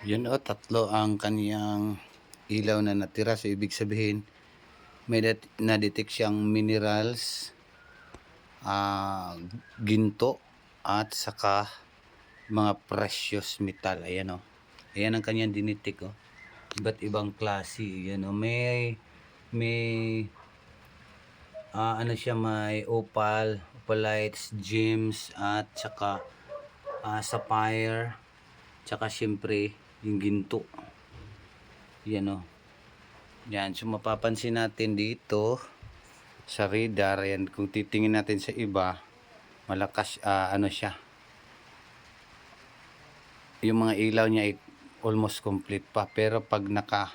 Yun o, tatlo ang kaniyang ilaw na natira. So, ibig sabihin, may na-detect siyang minerals, ah, ginto, at saka mga precious metal. Ayan o. Ayan ang kanyang dinitik o. Iba't ibang klase. Ayan o. May, may, ah, ano siya, may opal, opalites, gems, at saka ah, sapphire, tsaka syempre yung ginto. Yan o. Yan. So mapapansin natin dito sa radar, yan, kung titingin natin sa iba, malakas, ah, ano siya. Yung mga ilaw niya ay almost complete pa. Pero pag naka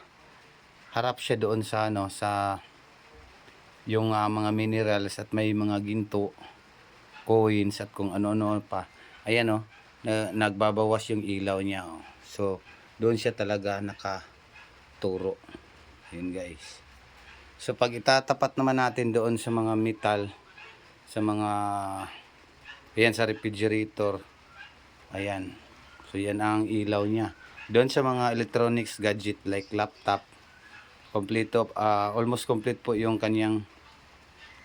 harap siya doon sa ano, sa yung ah, mga minerals at may mga ginto, coins at kung ano-ano pa. Ayan oh, na, nagbabawas yung ilaw niya oh. So, doon siya talaga nakaturo. Yun guys. So, pag itatapat naman natin doon sa mga metal, sa mga, ayan sa refrigerator, ayan. So, yan ang ilaw niya. Doon sa mga electronics gadget like laptop, complete of, ah, almost complete po yung kanyang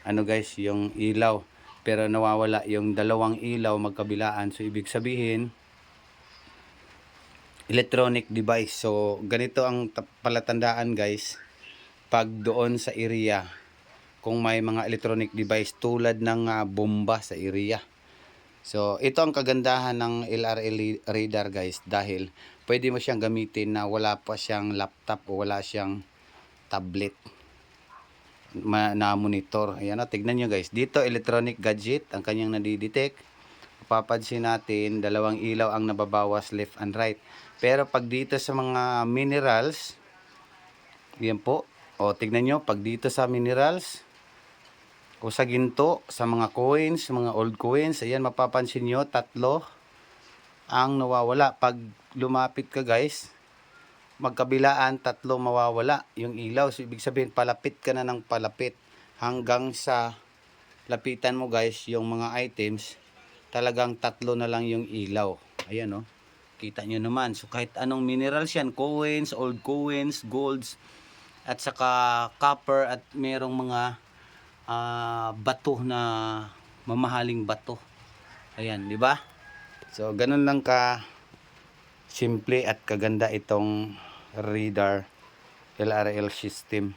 ano guys, yung ilaw. Pero nawawala yung dalawang ilaw magkabilaan. So, ibig sabihin, electronic device. So, ganito ang ta- palatandaan guys. Pag doon sa area, kung may mga electronic device tulad ng ah, bomba sa area. So, ito ang kagandahan ng LRL radar guys dahil pwede mo siyang gamitin na wala pa siyang laptop o wala siyang tablet na monitor. Ayan o, tignan nyo guys. Dito, electronic gadget, ang kanyang nadidetect. Papansin natin, dalawang ilaw ang nababawas left and right. Pero pag dito sa mga minerals, yan po. O, tignan nyo, pag dito sa minerals, o sa ginto, sa mga coins, mga old coins, ayan, mapapansin nyo, tatlo ang nawawala. Pag lumapit ka guys, magkabilaan, tatlo mawawala yung ilaw. So, ibig sabihin, palapit ka na ng palapit hanggang sa lapitan mo guys, yung mga items, talagang tatlo na lang yung ilaw. Ayan oh. Kita nyo naman. So, kahit anong minerals yan, coins, old coins, golds, at saka copper, at merong mga ah, bato na mamahaling bato. Ayan, di ba? So, ganun lang ka simple at kaganda itong radar LRL system.